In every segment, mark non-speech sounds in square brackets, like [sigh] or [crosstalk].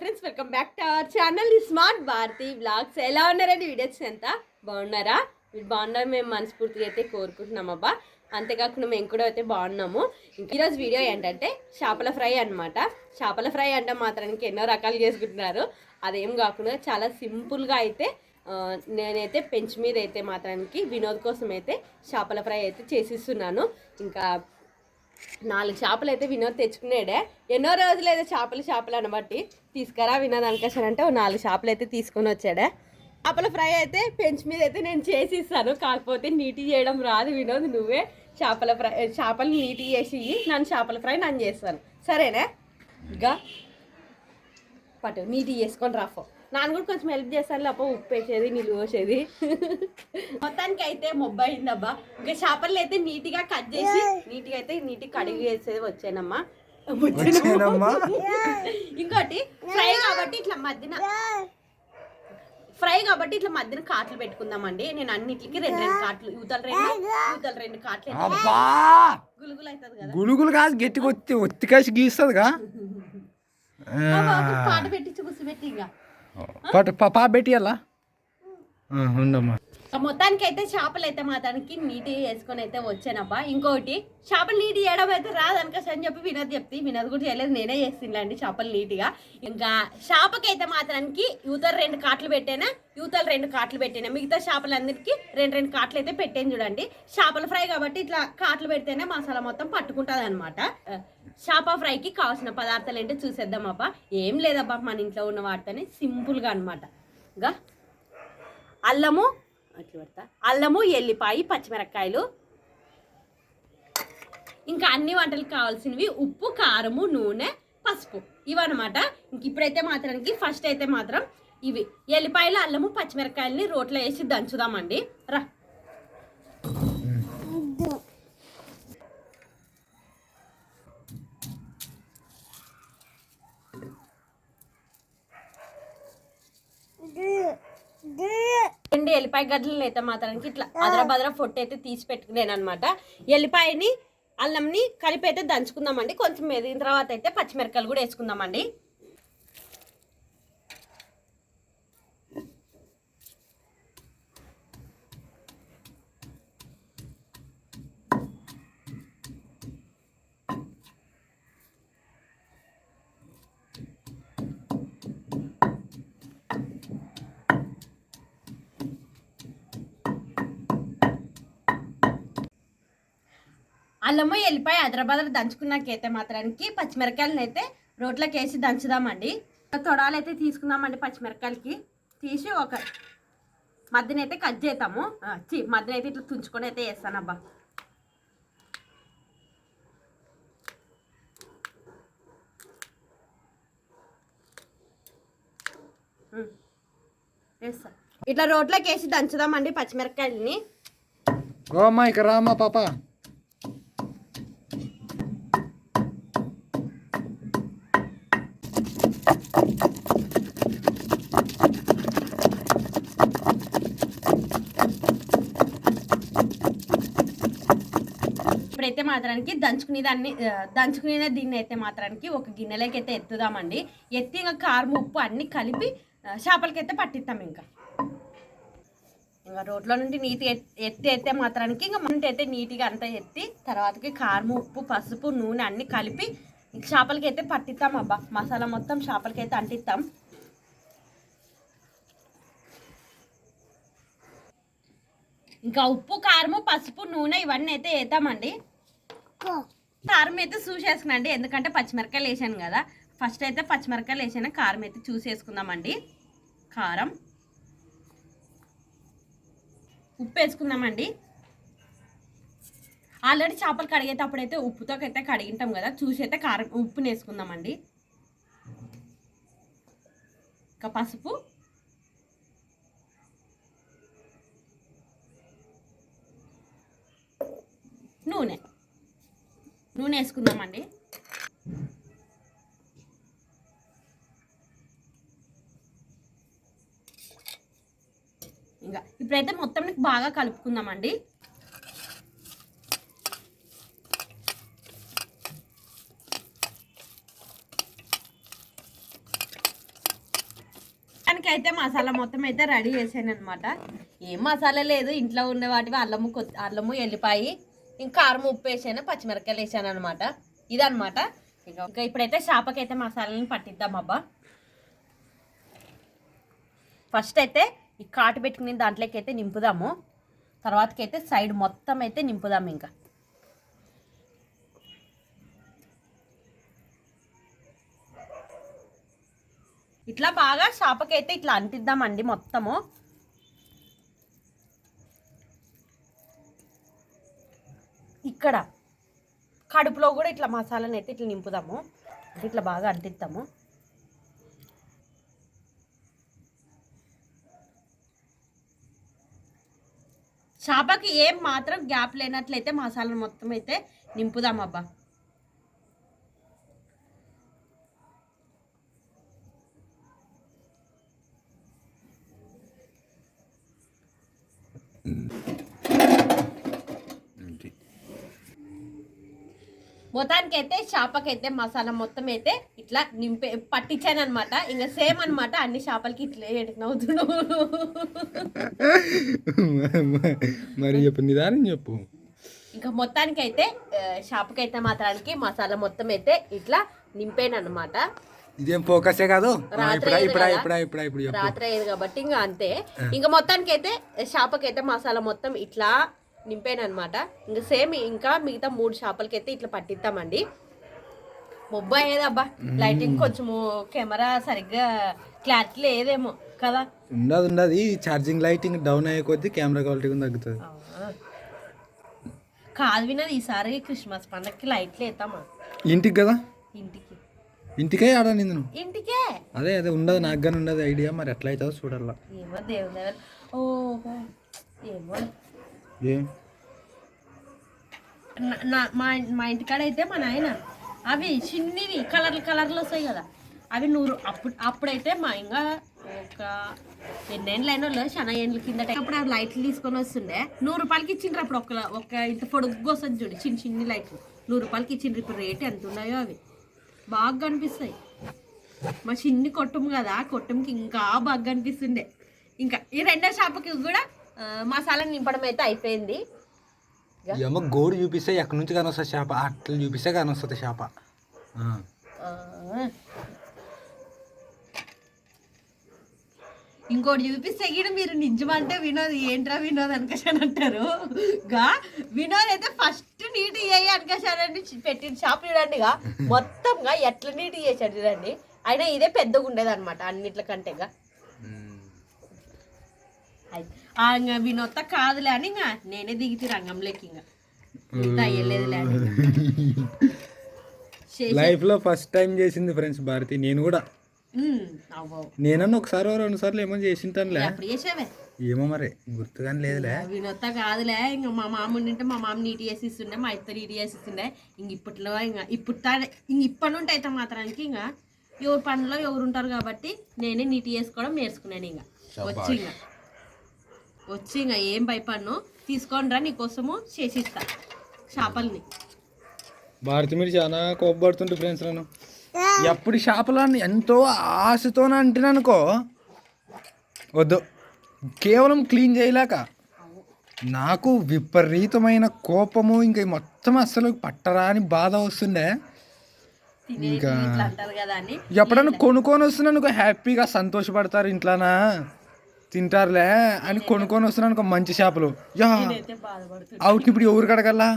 Friends welcome back to our channel. Smart Bharathi blogs ఎలా ఉన్నారండి videos ఎంత బాగున్నారా? మీరు బాగున్నారు మేము మనస్ఫూర్తిగా అయితే కోరుకుంటున్నాం అబ్బా. అంతేకాకుండా మేము కూడా అయితే బాగున్నాము. ఈరోజు వీడియో ఏంటంటే చేపల ఫ్రై అన్నమాట. చేపల ఫ్రై అంటే మాత్రానికి ఎన్నో రకాలు చేసుకుంటున్నారు. అదేం కాకుండా చాలా సింపుల్గా అయితే నేనైతే పెంచ్ మీద అయితే మాత్రానికి వినోద్ కోసం అయితే చేపల ఫ్రై అయితే చేసిస్తున్నాను. ఇంకా నాలుగు చేపలు అయితే వినోద్ తెచ్చుకున్నాడే. ఎన్నో రోజులు అయితే చేపలు చేపలు అనబట్టి తీసుకురా వినోద్ అనుకోసానంటే ఓ నాలుగు చేపలు అయితే తీసుకొని వచ్చాడే. చేపల ఫ్రై అయితే పెంచ్ మీద అయితే నేను చేసి ఇస్తాను కాకపోతే నీటి చేయడం రాదు వినోద్ నువ్వే చేపల ఫ్రై చేపలు నీటి చేసి నన్ను చేపల ఫ్రై నన్ను చేస్తాను. సరేనా? ఇంకా పట్టు నీటి చేసుకొని రాఫో నాన్న కూడా కొంచెం హెల్ప్ చేస్తాను లేకపోతే ఉప్పు వేసేది నిలువ వేసేది మొత్తానికి అయితే మొబ్బై అయిందబ్బా ఇంకా చేపలు అయితే నీట్గా కట్ చేసి నీట్గా అయితే నీట్గా కడిగి వేసేది వచ్చానమ్మా? ఇంకోటి ఫ్రై కాబట్టి ఇట్లా మధ్యన. ఫ్రై కాబట్టి ఇట్లా మధ్యన కాట్లు పెట్టుకుందామండి. నేను అన్నిటికి రెండు రెండు కాట్లు యూతల రెండు యూతల రెండు కాట్లు గులుగులు అవుతుంది కదా. గులుగులు కాదు గట్టిగా ఒత్తి ఒత్తికేసి గీస్తుందిగా. అబ్బా, ఒక పాట పెట్టించి కూర్చోబెట్టి ఇంకా. పట్టు పాప పెట్టి అలా ఉండమ్మా ఆ మొత్తానికి అయితే చేపలు అయితే మాత్రానికి నీటి వేసుకొని అయితే వచ్చానబ్బా. ఇంకోటి చేపలు నీటి చేయడం అయితే రాదనకస్ అని చెప్పి వినోద్ చెప్తే వినోద్ కూడా చేయలేదు. నేనే చేసిందండి చేపలు నీట్గా. ఇంకా చేపకి అయితే మాత్రానికి యువతలు రెండు కాట్లు పెట్టానా? యువతలు రెండు కాట్లు పెట్టానా. మిగతా చేపలందరికీ రెండు రెండు కాట్లు అయితే పెట్టాను చూడండి. చేపల ఫ్రై కాబట్టి ఇట్లా కాట్లు పెడితేనే మసాలా మొత్తం పట్టుకుంటుంది అనమాట చేప ఫ్రైకి కావాల్సిన పదార్థాలు ఏంటో చూసేద్దాం అబ్బా ఏం లేదబ్బా మన ఇంట్లో ఉన్న వాటితోనే సింపుల్గా అనమాట ఇంకా అల్లము అట్లా పెడతా. అల్లము ఎల్లిపాయి పచ్చిమిరపకాయలు. ఇంకా అన్ని వంటలకు కావాల్సినవి ఉప్పు కారము నూనె పసుపు. ఇవన్నమాట. ఇంక ఇప్పుడైతే మాత్రానికి ఫస్ట్ అయితే మాత్రం ఇవి. ఎల్లిపాయలు అల్లము పచ్చిమిరపకాయలని రోట్లో వేసి దంచుదామండి. రా. రెండు ఎల్లిపాయ గడ్డలు అయితే మాత్రానికి ఇట్లా అదర బదర పొట్టు అయితే తీసి పెట్టుకున్నాను అనమాట ఎల్లిపాయని అల్లంని కలిపి అయితే దంచుకుందామండి. కొంచెం మెదిగిన తర్వాత అయితే పచ్చిమిరపకాయలు కూడా వేసుకుందామండి. అల్లము వెళ్ళిపోయి అదరబదర దంచుకున్నాకైతే మాత్రానికి పచ్చిమిరకాయలను అయితే రోట్లోకి వేసి దంచుదామండి. తొడాలు అయితే తీసుకుందామండి పచ్చిమిరకాయలకి తీసి ఒక మధ్యనైతే కట్ చేస్తాము ఆ, చి మధ్యన అయితే ఇట్లా తుంచుకొని అయితే వేస్తానబ్బా వేస్తా. ఇట్లా రోట్లోకి వేసి దంచుదామండి పచ్చిమిరకాయలని రామా పాప ఇప్పుడైతే మాత్రానికి దంచుకునే దాన్ని దంచుకునే దీన్ని అయితే మాత్రానికి ఒక గిన్నెలోకి అయితే ఎత్తుదామండి. ఎత్తి ఇంకా కారం ఉప్పు అన్ని కలిపి చేపలకైతే పట్టిస్తాం ఇంకా. ఇంకా రోడ్లో నుండి నీటి ఎత్తి అయితే మాత్రానికి ఇంకా మంట అయితే నీట్గా అంతా ఎత్తి తర్వాతకి కారం ఉప్పు పసుపు నూనె అన్ని కలిపి చేపలకి అయితే పట్టిస్తాం అబ్బా. మసాలా మొత్తం చేపలకి అయితే అంటిస్తాం. ఇంకా ఉప్పు కారము పసుపు నూనె ఇవన్నీ అయితే వేద్దామండి. కారం అయితే చూసేసుకున్నాండి ఎందుకంటే పచ్చిమిరకాయలు వేసాను కదా. ఫస్ట్ అయితే పచ్చిమిరకాయలు వేసాను. కారం అయితే చూసేసుకుందామండి కారం. ఉప్పు వేసుకుందామండి. ఆల్రెడీ చేపలు కడిగేటప్పుడు అయితే ఉప్పుతో అయితే కడిగింటాం కదా. చూసి అయితే కారం ఉప్పుని వేసుకుందామండి. ఇంకా పసుపు. నూనె. నూనె వేసుకుందామండి. ఇంకా ఇప్పుడైతే మొత్తం బాగా కలుపుకుందామండి. దానికి అయితే మసాలా మొత్తం అయితే రెడీ చేశాను అనమాట ఏం మసాలా లేదు ఇంట్లో ఉన్న వాటివి అల్లము అల్లము ఎల్లిపాయి ఇంకా కారం ఉప్పు వేసాను పచ్చిమిరపకాయలు వేసాను అనమాట ఇదనమాట ఇంకా ఇప్పుడైతే చేపకైతే మసాలాలను పట్టిద్దాం అబ్బా. ఫస్ట్ అయితే ఈ కాటు పెట్టుకుని దాంట్లోకి అయితే నింపుదాము. తర్వాతకైతే సైడ్ మొత్తం అయితే నింపుదాము ఇంకా. ఇట్లా బాగా చేపకైతే ఇట్లా అంటిద్దామండి మొత్తము. ఇక్కడ కడుపులో కూడా ఇట్లా మసాలాని అయితే ఇట్లా నింపుదాము. ఇట్లా బాగా అంటిద్దాము. చేపకి ఏం మాత్రం గ్యాప్ లేనట్లయితే మసాలా మొత్తం అయితే నింపుదాం అబ్బా. మొత్తానికి అయితే చేపకైతే మసాలా మొత్తం అయితే ఇట్లా నింపే పట్టించాను అనమాట ఇంకా సేమ్ అన్నమాట అన్ని చేపలకి ఇట్లా మరి చెప్పు నిదానం చెప్పు. ఇంకా మొత్తానికి అయితే చేపకైతే మాత్రానికి మసాలా మొత్తం అయితే ఇట్లా నింపాను అనమాట ఇదేం ఫోకసే కాదు? రాత్రి అయ్యేది కాబట్టి ఇంకా అంతే. ఇంకా మొత్తానికి అయితే చేపకైతే మసాలా మొత్తం ఇట్లా నింపాను అనమాట ఇంకా సేమ్ ఇంకా మిగతా మూడు చేపలకి అయితే ఇట్లా పట్టిద్దామండి. మొబ్బు అయ్యేదబ్బా. లైటింగ్ కొంచెము కెమెరా సరిగ్గా క్లారిటీ లేదేమో కదా. ఉండదు ఉండదు. ఛార్జింగ్ లైటింగ్ డౌన్ అయ్యే కొద్దీ కెమెరా క్వాలిటీ కూడా తగ్గుతుంది? కాదు వినది ఈసారి క్రిస్మస్ పండగకి లైట్లు వేస్తామా ఇంటికి కదా? ఇంటికి. ఇంటికే ఆడాను నువ్వు ఇంటికే? అదే అదే. ఉండదు నాకు కానీ ఉండదు ఐడియా. మరి ఎట్లా అవుతుందో చూడాలా. ఏమో దగ్గర. ఓహో. ఏమో. మా మా ఇంటికాడ అయితే మా నాయన అవి చిన్నవి కలర్లు కలర్లు వస్తాయి కదా. అవి నూరు అప్పుడు అప్పుడైతే మా ఇంకా ఒక ఎన్నేళ్ళు అయిన వాళ్ళు చాలా ఏళ్ళ కిందట. అప్పుడు ఆ లైట్లు తీసుకొని వస్తుండే. నూరు రూపాయలకి ఇచ్చిండ్రు అప్పుడు ఒక ఒక ఇంత పొడుగు వస్తుంది చూడు చిన్న చిన్ని లైట్లు. నూరు రూపాయలకి ఇచ్చిండ్రు ఇప్పుడు రేట్ ఎంత ఉన్నాయో అవి. బాగా కనిపిస్తాయి. మా చిన్ని కొట్టం కదా కొట్టంకి ఇంకా బాగా కనిపిస్తుండే. ఇంకా ఈ రెండో షాప్కి కూడా మసాలా నింపడం అయితే అయిపోయింది. ఏమో గోడు చూపిస్తే ఎక్కడి నుంచి కానీ వస్తుంది చేప? అట్లా చూపిస్తే కానీ వస్తుంది చేప. ఇంకోటి చూపిస్తే గిన మీరు నిజమంటే వినోద్ ఏంట్రా వినోద్? అనుకశాన్ అంటారు. గా వినోద్ అయితే ఫస్ట్ నీట్ చేయి అనుకశానని పెట్టిన షాప్ చూడండి గా [laughs] మొత్తంగా ఎట్లా నీట్ చేశాడు చూడండి. అయినా ఇదే పెద్దగా ఉండేది అనమాట ఆ ఇంకా వినోద్ కాదులే అని ఇంకా నేనే దిగితే రంగంలోకి ఇంకా అయ్యలేదులే అని. లైఫ్లో ఫస్ట్ టైం చేసింది ఫ్రెండ్స్ భారతి నేను కూడా. నేనన్నా ఒకసారి రెండు సార్లు ఏమో చేసింటానులే. ఏమో మరి గుర్తుగాని లేదులే. వినొత్త కాదులే ఇంకా మా మామ ఉండింటే మా మామ నీటి చేసి ఇస్తుండే మా ఇద్దరు నీటి చేసి ఇస్తుండే ఇంక ఇప్పట్లో ఇంకా ఇప్పుడు ఇంక ఇప్పటి నుండి అయితే మాత్రానికి ఇంకా ఎవరి పనిలో ఎవరు ఉంటారు కాబట్టి నేనే నీటి చేసుకోవడం నేర్చుకున్నాను ఇంకా వచ్చి ఇంకా వచ్చి ఇంకా ఏం భయపడను తీసుకొని రా నీకోసము చేసిస్తా చేపల్ని భారతి మీరు చాలా కోపడుతుంటే ఫ్రెండ్స్ నన్ను. ఎప్పుడు చేపలని ఎంతో ఆశతో అంటున్నానుకో వద్దు. కేవలం క్లీన్ చేయలేక నాకు విపరీతమైన కోపము ఇంకా మొత్తం అసలు పట్టరాని బాధ వస్తుండే. అని. ఎప్పుడన్నా కొనుక్కొని వస్తున్నాను హ్యాపీగా సంతోషపడతారు ఇంట్లోనా? తింటారులే అని కొనుక్కొని వస్తున్నాను మంచి చేపలు యా. అవుట్ ఇప్పుడు ఎవరు కడగల్లా?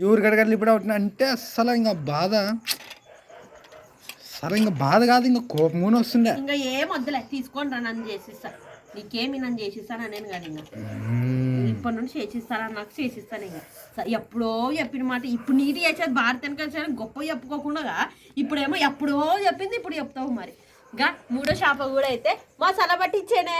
ఎవరు కడగల్లా ఇప్పుడు అవుట్? అంటే అస్సలు ఇంకా బాధ. అసలు ఇంకా బాధ కాదు ఇంకా కోపం కూడా వస్తుండే. ఇంకా ఏం వద్దులే తీసుకొని రా నన్ను చేసిస్తా. నీకేమి నన్ను చేసిస్తాను నేను కాదు ఇంకా. ఇప్పటి నుండి చేసిస్తాను నాకు చేసిస్తాను ఇంకా. ఎప్పుడో చెప్పిన మాట ఇప్పుడు నీటి చేసేది భారత వెనకాల గొప్ప చెప్పుకోకుండా ఇప్పుడేమో ఎప్పుడో చెప్పింది ఇప్పుడు చెప్తావు మరి. మూడో షాప కూడా అయితే. మసాలా పట్టించేనే.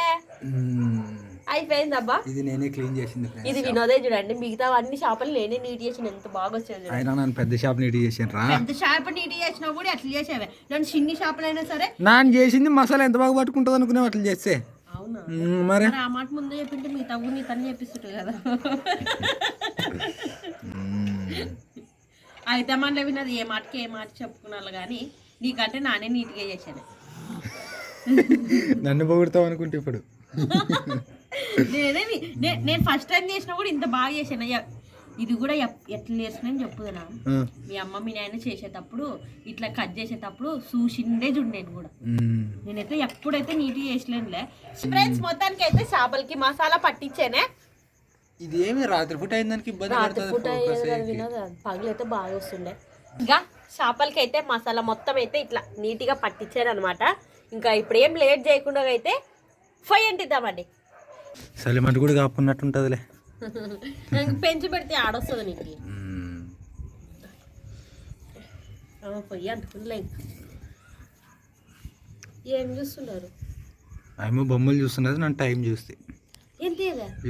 అయిపోయింది అబ్బా ఇది నేనే క్లీన్ చేసింది ఇది వినోదే చూడండి. మిగతా అన్ని చేపలు నేనే నీటి చేసిన. ఎంత బాగా చూడండి. అయినా నన్ను పెద్ద షాప్ నీటి చేసాను రా పెద్ద చేప నీటి చేసినా కూడా అట్లా చేసేవే. నన్ను చిన్ని చేపలైనా సరే. నాన్న చేసింది మసాలా ఎంత బాగా పట్టుకుంటుంది అనుకునే అట్లా చేస్తే. మరి? ఆ మాట ముందే చెప్పింటే మీ తగ్గు నీ తన్ని చెప్పిస్తుంటావు కదా. అయితే మన విన్నది ఏ మాటకి ఏ మాట చెప్పుకున్నాను కానీ నీకంటే నానే నీట్గా చేశాను నన్ను పొగుడతావు అనుకుంటే ఇప్పుడు. నేనేమి నేను ఫస్ట్ టైం చేసినా కూడా ఇంత బాగా చేసాను అయ్యా ఇది కూడా ఎట్లా చేసినా చెప్పుదనా. మీ అమ్మ మీ నాయన చేసేటప్పుడు ఇట్లా కట్ చేసేటప్పుడు చూసిండే చూడు నేను కూడా. నేనైతే ఎప్పుడైతే నీట్గా చేసలేనులే. ఫ్రెండ్స్ మొత్తానికి అయితే చేపలకి మసాలా పట్టించేనే. ఇది ఏమి రాత్రిపూట అయిందానికి ఇబ్బంది రాత్రిపూట వినోద పగులైతే బాగా వస్తుండే. ఇంకా చేపలకి అయితే మసాలా మొత్తం అయితే ఇట్లా నీట్గా పట్టించారు అనమాట ఇంకా ఇప్పుడు ఏం లేట్ చేయకుండా అయితే ఫై అంటిద్దామండి. సలిమంట కూడా కాపున్నట్టుంటదిలే. ఇంక [laughs] పెంచి పెడితే ఆడొస్తుంది నీకు. పొయ్యి అంటుకుందిలే ఏం చూస్తున్నారు? ఆమె బొమ్మలు చూస్తున్నది నన్ను టైం చూస్తే. ఎంత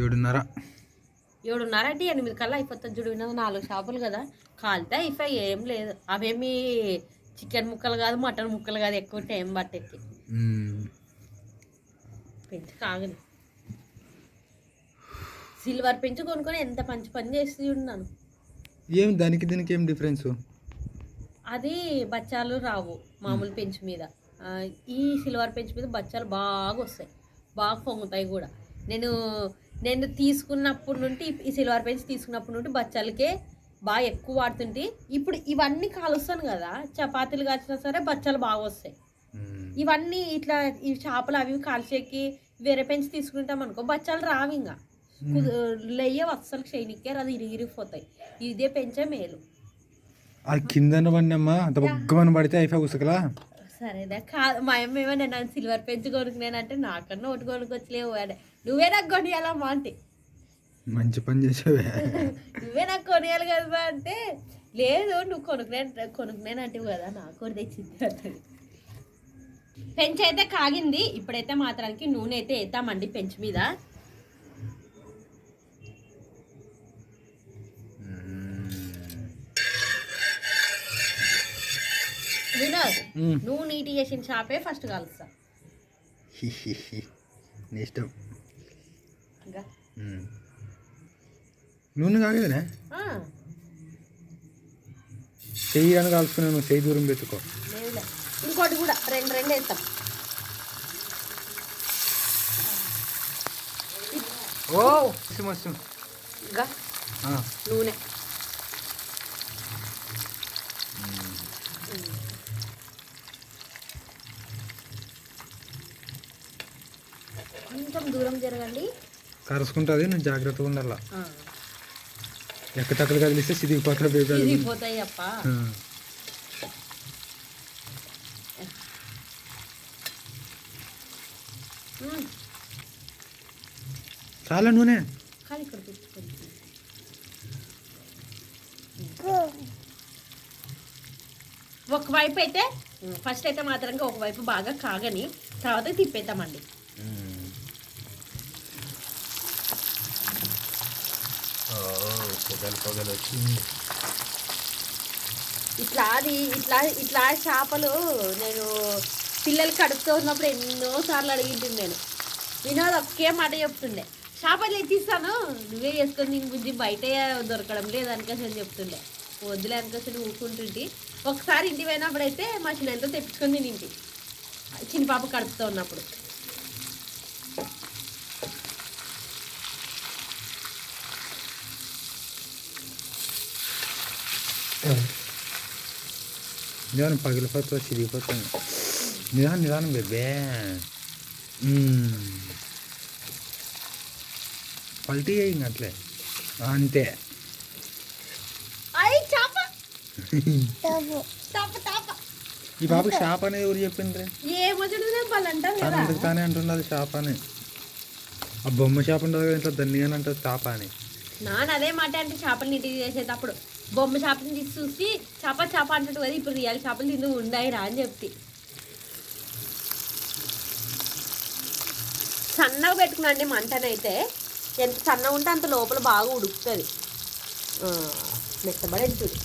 ఏడున్నర. ఏడున్నర అంటే ఎనిమిది కల్లా అయిపోతుంది చూడు వినోద్ నాలుగు చేపలు కదా. కాలితే అయిపోయి ఏం లేదు. అవేమి చికెన్ ముక్కలు కాదు మటన్ ముక్కలు కాదు ఎక్కువ టైం పట్టేకి మ్మ్. పెంచి కాగని. సిల్వర్ పెంచి కొనుక్కొని ఎంత మంచి పని చేసి ఉన్నాను ఏం దానికి దీనికి ఏం డిఫరెన్స్ అది బచ్చాలు రావు మామూలు పెంచు మీద. ఈ సిల్వర్ పెంచు మీద బచ్చాలు బాగా వస్తాయి బాగా పొంగుతాయి కూడా. నేను నేను తీసుకున్నప్పటి నుండి ఈ- సిల్వర్ పెంచు తీసుకున్నప్పటి నుండి బచ్చాలకే బాగా ఎక్కువ వాడుతుంటే ఇప్పుడు ఇవన్నీ కాలుస్తాను కదా చపాతీలు కాల్చినా సరే బచ్చాలు బాగా వస్తాయి. ఇవన్నీ ఇట్లా ఈ చేపలు అవి కాల్చేకి వేరే పెంచి తీసుకుంటాం అనుకో బచ్చాలు రావు ఇంకా లెయ్యవు అస్సలు చేయనికే అది ఇరిగి ఇరిగిపోతాయి ఇదే పెంచే మేలు. ఆ కిందన పడినమ్మా అంత బొగ్గమని పడితే అయిపోయి ఉసకలా సరేదా కాదు మా అమ్మ ఏమన్నా నన్ను సిల్వర్ పెంచి కొనుక్కునేనంటే నాకన్నా ఒకటి కొనుక్కొచ్చలేవు అని నువ్వే నాకు కొనియాలమ్మా అంటే. మంచి పని చేసావే. నువ్వే నాకు కొనియాలి కదా అంటే లేదు నువ్వు కొనుక్కునే కొనుక్కునేనంటివి కదా నాకు కూడా తెచ్చింది పెంచి అయితే కాగింది. ఇప్పుడైతే మాత్రానికి నూనె అయితే వేద్దామండి పెంచి మీద. వినోద్. నువ్వు నీటి చేసిన షాపే ఫస్ట్ కలుస్తా. నీ ఇష్టం. ఇంకా? మ్మ్. నూనె కాగేదనే? చెయ్యి కానీ కాల్చుకున్నాను చెయ్యి దూరం పెట్టుకో. ఇంకోటి కూడా రెండు రెండు వేస్తాం. ఓ ఇంకా. నూనె. కొంచెం దూరం జరగండి. కరుసుకుంటుంది నువ్వు జాగ్రత్తగా ఉండాల. ఎక్కతక్కలు కదిలిస్తే అది. ఇరిగిపోతాయి అప్ప. చాలా నూనె. ఒకవైపు అయితే ఫస్ట్ అయితే మాత్రంగా ఒకవైపు బాగా కాగని తర్వాత తిప్పేద్దామండి. పొగలు పొగలు వచ్చి ఇట్లా అది ఇట్లా ఇట్లా చేపలు నేను పిల్లలు కడుపుతూ ఉన్నప్పుడు ఎన్నో సార్లు అడిగింటుంది నేను. వినోద్ ఒకే మాట చెప్తుండే. చేపలు ఎత్తిస్తాను. నువ్వే వేసుకొని నీకు బుద్ధి బయట దొరకడం లేదు అనుకోసం అని చెప్తుండే. వద్దులే అనుకోసం ఊరుకుంటుంటి. ఒకసారి ఇంటి పోయినప్పుడు అయితే మా చిన్నతో తెప్పించుకొని తినింటి. చిన్న పాప కడుపుతూ ఉన్నప్పుడు. నిదానం పగిలిపోతుంది చిరిగిపోతుంది నిదానం నిదానం బేబే. పల్టీ అయింది అట్లే. అంతే. చేప. చేప. చేప ఈ బాబుకి షాప్ అనేది ఎవరు చెప్పిండ్రే. అంటారు తను అంటున్నది షాప్ అని. ఆ బొమ్మ షాప్ ఉంటుంది కదా ఇంట్లో దాన్ని అని అంటుంది షాప్ అని. నాన్న అదే మాట అంటే చేపలు నీటికి చేసేటప్పుడు బొమ్మ చేపని తీసి చూసి చేప చేప అంటాడు కదా ఇప్పుడు రియల్ చేపలు తిందు ఉండాయి రా అని చెప్పి సన్నగా పెట్టుకున్నాండి మంటనైతే. ఎంత సన్నగా ఉంటే అంత లోపల బాగా ఉడుకుతుంది. మెత్తబడేది చూడు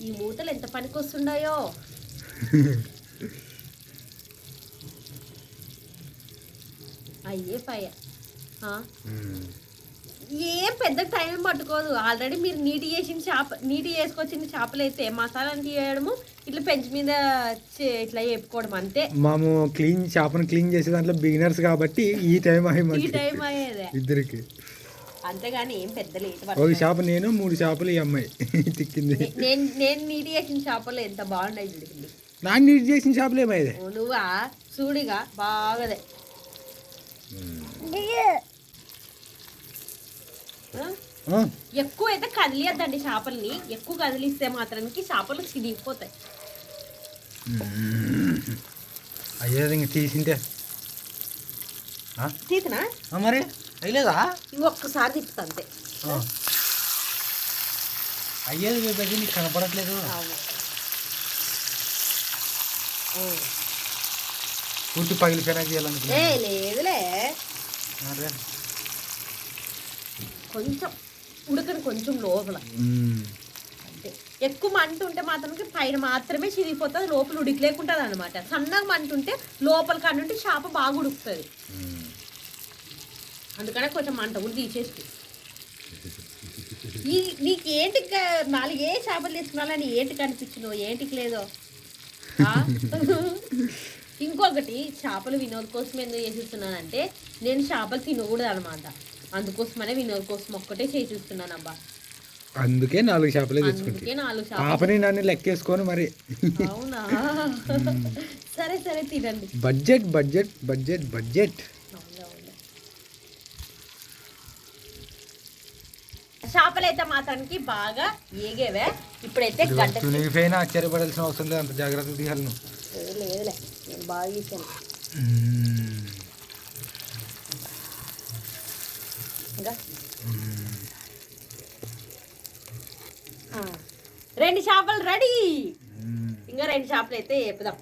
ఈ మూతలు ఎంత పనికి వస్తుండాయో [laughs] అయ్యే పయ్య. ఏం పెద్ద టైం పట్టుకోదు. ఆల్రెడీ మీరు నీటి చేసిన చేప నీటి చేసుకొచ్చిన చేపలు అయితే మసాలా తీయడము ఇట్లా పెంచి మీద ఇట్లా వేపుకోవడం అంతే. మేము క్లీన్ చేపను క్లీన్ చేసే దాంట్లో బిగినర్స్ కాబట్టి ఈ టైం అయ్యి ఈ టైం అయ్యేదే. ఇద్దరికి. అంతేగాని ఏం పెద్ద లేట్ ఒక చేప నేను మూడు చేపలు ఈ అమ్మాయి. [laughs] తిక్కింది. నేను నేను నీటి చేసిన చేపలు ఎంత బాగున్నాయి చూడండి నా నీట్ చేసిన చేపలు ఏమైంది ఓ నువ్వా? చూడిగా బాగదే? ఎక్కువ అయితే కదిలియద్దండి చేపల్ని. ఎక్కువ కదిలిస్తే మాత్రానికి చేపలు చిరిగిపోతాయి అయ్యేది ఇంక తీసింటే? తీసినా మరి? అయ్యలేదా? ఇంకొకసారి తిప్పుతా అంతే. అయ్యేది పెద్ద నీకు కనపడట్లేదు. పూర్తి పగిలిపోయినా చేయాలనుకున్నా లేదులే. కొంచెం ఉడకని కొంచెం లోపల. అంతే. ఎక్కువ మంట ఉంటే మాత్రం పైన మాత్రమే చిరిగిపోతుంది లోపల ఉడికి లేకుంటుంది అనమాట సన్నగా మంట ఉంటే లోపల కన్నుంటే చేప బాగా ఉడుకుతుంది. అందుకనే కొంచెం మంట కూడా తీసేసి ఈ నీకు ఏంటి నాలుగు ఏ చేపలు తీసుకున్నాలని ఏంటి కనిపించినో ఏంటికి లేదో? ఇంకొకటి చేపలు వినోద్ కోసం ఎందుకు చేసిస్తున్నానంటే నేను చేపలు తినకూడదు అనమాట అందుకోసమనే వినోద్ కోసం ఒక్కటే చేసి చూస్తున్నాను అబ్బా అందుకే నాలుగు చేపలే తెచ్చుకుంటాయి అందుకే నాలుగు పాపని నన్ను లెక్కేసుకొని మరి. అవునా? [laughs] సరే సరే తినండి. Budget budget budget budget. అవును, అవును. చేపలు అయితే మాత్రానికి బాగా ఏగేవే. ఇప్పుడైతే తునిగిపోయినా ఆశ్చర్యపడాల్సిన అవసరం లేదు అంత జాగ్రత్త తీయాలి నువ్వు. లేదులే నేను బాగా తీసాను రెండు చేపలు రెడీ. ఇంకా రెండు చేపలు అయితే వేపుదాం.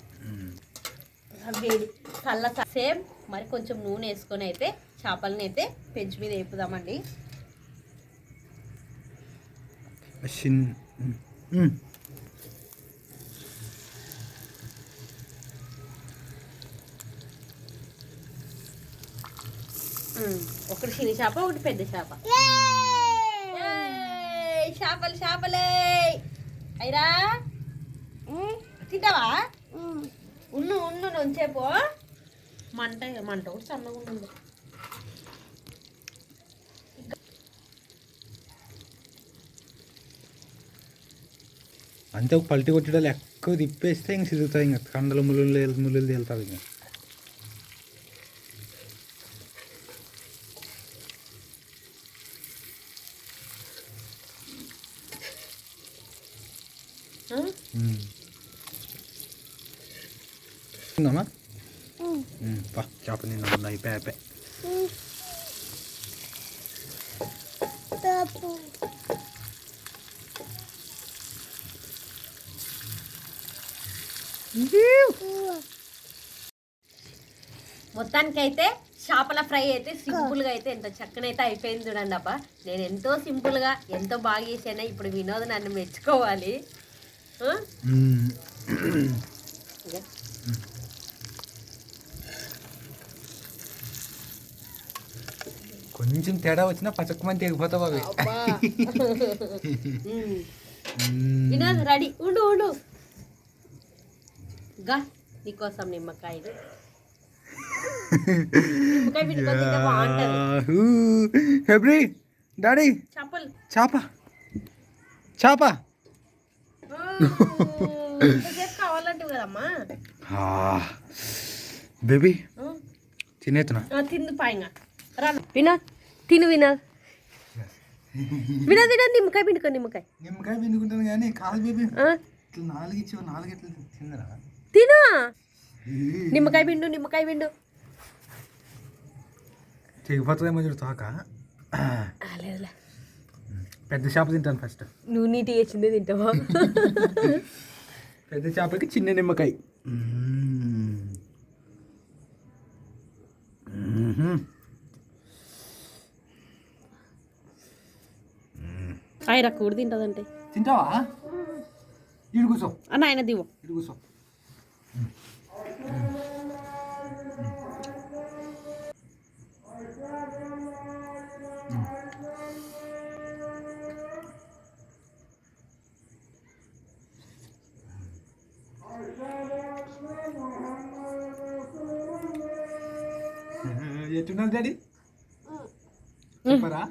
చల్ల సేమ్ మరి కొంచెం నూనె వేసుకొని అయితే చేపలని అయితే పెంచి మీద వేపుదామండి. ఉమ్, ఒకటి చిన్న చేప ఒకటి పెద్ద చేప. ఏయ్, చేపలు చేపలే. అయిరా తింటావా? ఉన్ను ఉన్ను నుంచేపో మంట మంట కూడా సన్నగా ఉండు. అంతే ఒక పల్టీ కొట్టడాలు ఎక్కువ తిప్పేస్తే ఇంక సిరుగుతుంది ఇంకా. కండలు ముళ్ళు ముళ్ళు తేలుతుంది ఇంకా. మ్మ్. పా చేప నిన్న అయిపోయి అయిపోయి మొత్తానికైతే చేపల ఫ్రై అయితే సింపుల్గా అయితే ఎంత చక్కనైతే అయిపోయింది చూడండి అబ్బా. నేను ఎంతో సింపుల్గా ఎంతో బాగా చేసాను ఇప్పుడు వినోద్ నన్ను మెచ్చుకోవాలి ఆ? మ్మ్. ఇదే. కొంచెం తేడా వచ్చినా పచ్చకమని తెగిపోతావు అవి. వినోద్ రెడీ. ఉండు ఉండు. గా నీకోసం నిమ్మకాయలు. హెబ్రి డాడీ. చేపలు. చేప. చేప. ఎంతసేపు కావాలంటే కదమ్మా. బేబీ తినేతున్నా. తిందు పాయంగా రా వినోద్ తిను వినోద్ వినోద్ వినోద్ నిమ్మకాయ పిండుకో నిమ్మకాయ. నిమ్మకాయ పిండుకుంటాను కానీ కాదు బేబీ. ఇట్లా నాలుగు ఇచ్చి నాలుగు ఎట్లా తిందరా? తిను? నిమ్మకాయ పిండు నిమ్మకాయ పిండు. తెగిపోతుందేమో చూడు తోక. లేదులే పెద్ద చేప తింటాను ఫస్ట్. నువ్వు నీటి వేసిందే తింటావా? పెద్ద చేపకి చిన్న నిమ్మకాయ. ఆయన కూడి తింటుందంటే. తింటావా? ఇడు కూర్చో. అన్న ఆయన దివ ఇడు కూర్చో. ఎట్టున్నారు డాడీ? చెప్పరా?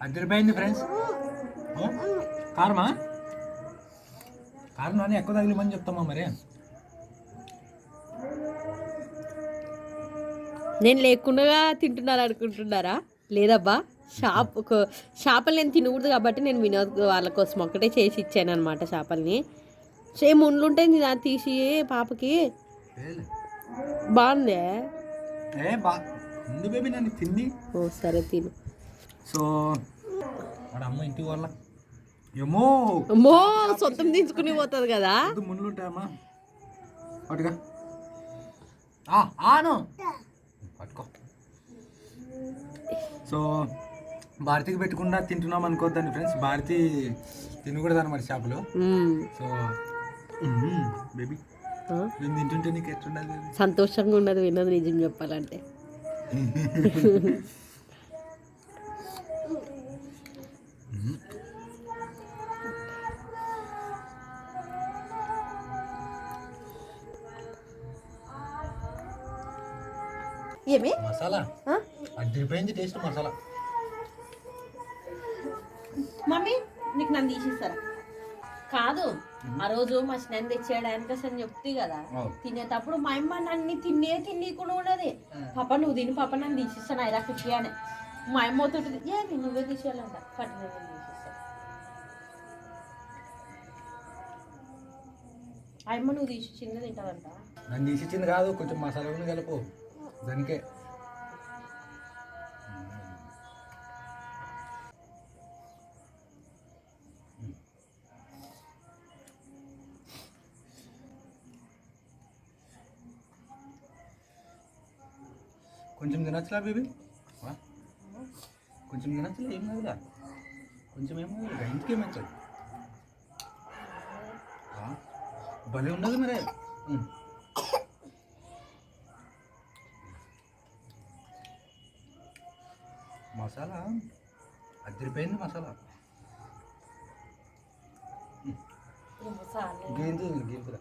అద్దరిపోయింది ఫ్రెండ్స్ కారమా? కారం నాని ఎక్కువ తగిలిమని చెప్తామా మరి? నేను లేకుండా తింటున్నారు అనుకుంటున్నారా? లేదబ్బా షాప్ ఒక చేపలు నేను తినకూడదు కాబట్టి నేను వినోద్ వాళ్ళ కోసం ఒక్కటే చేసి ఇచ్చాను అనమాట చేపల్ని సేమ్ ఉండ్లుంటాయి నేను అది తీసి పాపకి? బాగుందే? నన్ను ఓ సరే తిను. సో వాడు అమ్మ ఇంటికి వాళ్ళ? ఏమో! అమ్మో సొంతం తీసుకుని పోతుంది కదా? ముళ్ళు ఉంటాయమ్మా పట్టుగా ఆ, ఆను! పట్టుకో. సో భారతికి పెట్టకుండా తింటున్నాం అనుకోద్దండి ఫ్రెండ్స్. భారతి తినకూడదు అనమాట చేపలు. మ్మ్. So baby? నేను తింటుంటే నీకు ఎట్లుండదు? సంతోషంగా ఉన్నది వినోద్ నిజం చెప్పాలంటే. [laughs] ఏమి? మసాలా. ఆ? అడ్డిపోయింది టేస్ట్ మసాలా. మమ్మీ నీకు నన్ను తీసిస్తారా? కాదు ఆ రోజు మా స్నాన్ తెచ్చేయడానికి అసలు చెప్తే కదా. తినేటప్పుడు మా అమ్మ నన్ను తినే తిని కూడా ఉన్నది పాప నువ్వు తిని పాప నన్ను తీసిస్తాను ఐదా కుట్టి అని. మా అమ్మ అవుతుంటుంది ఏమి నువ్వే తీసేయాలంట. పట్టిన అమ్మ నువ్వు తీసి చిన్న తింటావంట. నన్ను తీసిచ్చింది కాదు కొంచెం మసాలా కూడా కలుపు. దానికే. కొంచెం తినచ్చులా బేబీ. వా. కొంచెం తినచ్చులే ఏం కాదుగా కొంచెం ఏమో కాదుగా, ఇంటికి ఏమవుతుంది భలే ఉండదు మరి. మసాలా? అద్దరిపోయింది మసాలా. గేందు గేందురా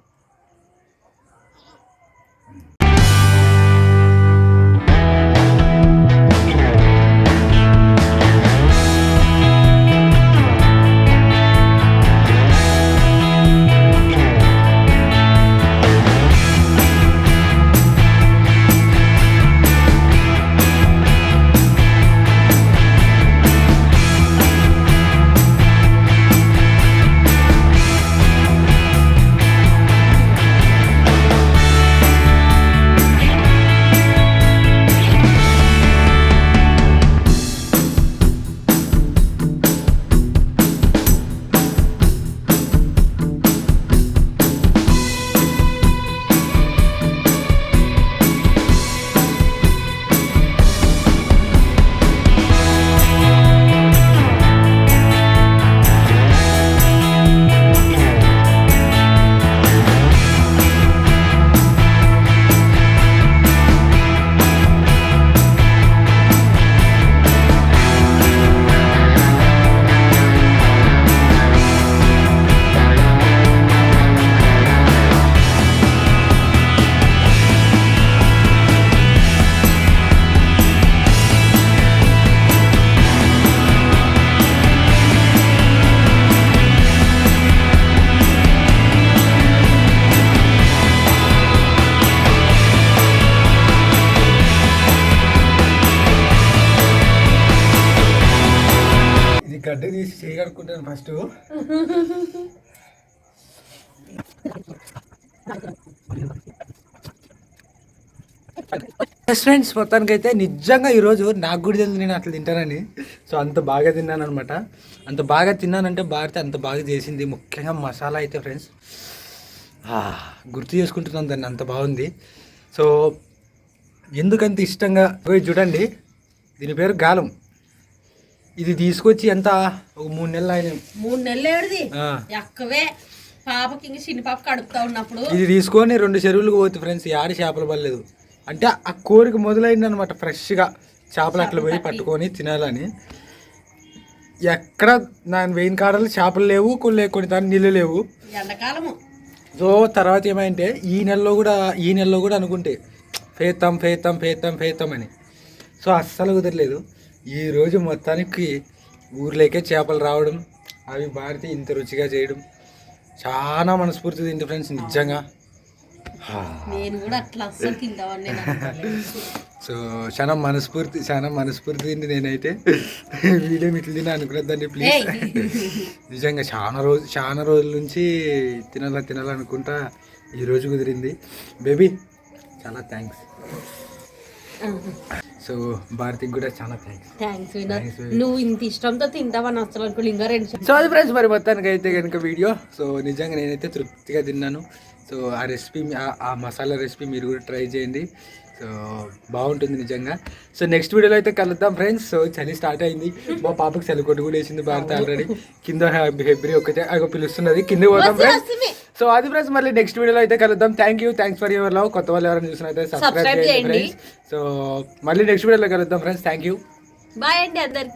చేయగలుగుకుంటాను ఫ్రెండ్స్ మొత్తానికి అయితే నిజంగా ఈరోజు నాకు కూడా తెలియదు నేను అట్లా తింటానని. సో అంత బాగా తిన్నాను అనమాట అంత బాగా తిన్నానంటే భారతి అంత బాగా చేసింది. ముఖ్యంగా మసాలా అయితే ఫ్రెండ్స్ గుర్తు చేసుకుంటున్నాను దాన్ని అంత బాగుంది. సో ఎందుకంత ఇష్టంగా పోయి చూడండి. దీని పేరు గాలం. ఇది తీసుకొచ్చి ఎంత? ఒక మూడు నెలలు అయిన మూడు నెలలు ఏడుది ఎక్కవే. పాపకి ఇంక చిన్న పాప కడుపుతా ఉన్నప్పుడు. ఇది తీసుకొని రెండు చెరువులకు పోతుంది ఫ్రెండ్స్ ఆడి చేపలు పడలేదు. అంటే ఆ కోరిక మొదలైంది అనమాట ఫ్రెష్గా. చేపలు అట్లా పోయి పట్టుకొని తినాలని. ఎక్కడ నా వెయిన్ కాడలు చేపలు లేవు కొన్ని కొన్ని దాని నీళ్ళు లేవు. ఎండాకాలము. సో తర్వాత ఏమైంటే ఈ నెలలో కూడా ఈ నెలలో కూడా అనుకుంటే ఫేతాం ఫేతాం ఫేతాం ఫేతాం అని. సో అస్సలు కుదరలేదు. ఈ రోజు మొత్తానికి ఊర్లోకే చేపలు రావడం అవి భారతి ఇంత రుచిగా చేయడం చాలా మనస్ఫూర్తి తింది ఫ్రెండ్స్ నిజంగా. నేను కూడా అట్లా. సో చాలా మనస్ఫూర్తి చాలా మనస్ఫూర్తి తింది నేనైతే వీడియో ఇట్లా తిన్నా అనుకున్నదండి ప్లీజ్. నిజంగా చాలా రోజు చాలా రోజుల నుంచి తినాలా తినాలనుకుంటా ఈ రోజు కుదిరింది బేబీ చాలా థ్యాంక్స్ సో భారతికి కూడా చాలా థ్యాంక్స్ థ్యాంక్స్ నువ్వు ఇంత ఇష్టంతో తింటావని అసలు అనుకోలేదు ఇంకా రెండు సో అది ఫ్రెండ్స్ మరి మొత్తానికి అయితే కనుక వీడియో. సో నిజంగా నేనైతే తృప్తిగా తిన్నాను. సో ఆ రెసిపీ ఆ మసాలా రెసిపీ మీరు కూడా ట్రై చేయండి. సో బాగుంటుంది నిజంగా. సో నెక్స్ట్ వీడియోలో అయితే కలుద్దాం ఫ్రెండ్స్ సో చలి స్టార్ట్ అయింది. మా పాపకి చలి కొట్టు కూడా వేసింది భారత ఆల్రెడీ కింద హెబ్రి ఒకటే అగో పిలుస్తున్నది. కింద పోదాం ఫ్రెండ్స్ సో అది ఫ్రెండ్స్ మళ్ళీ నెక్స్ట్ వీడియోలో అయితే కలుద్దాం. Thank you thanks for your love కొత్త వాళ్ళు ఎవరైనా చూసినైతే సబ్స్క్రైబ్ చేయండి. ఫ్రెండ్స్ సో మళ్ళీ నెక్స్ట్ వీడియోలో కలుద్దాం ఫ్రెండ్స్ థ్యాంక్ యూ బాయ్ అండి అందరికి.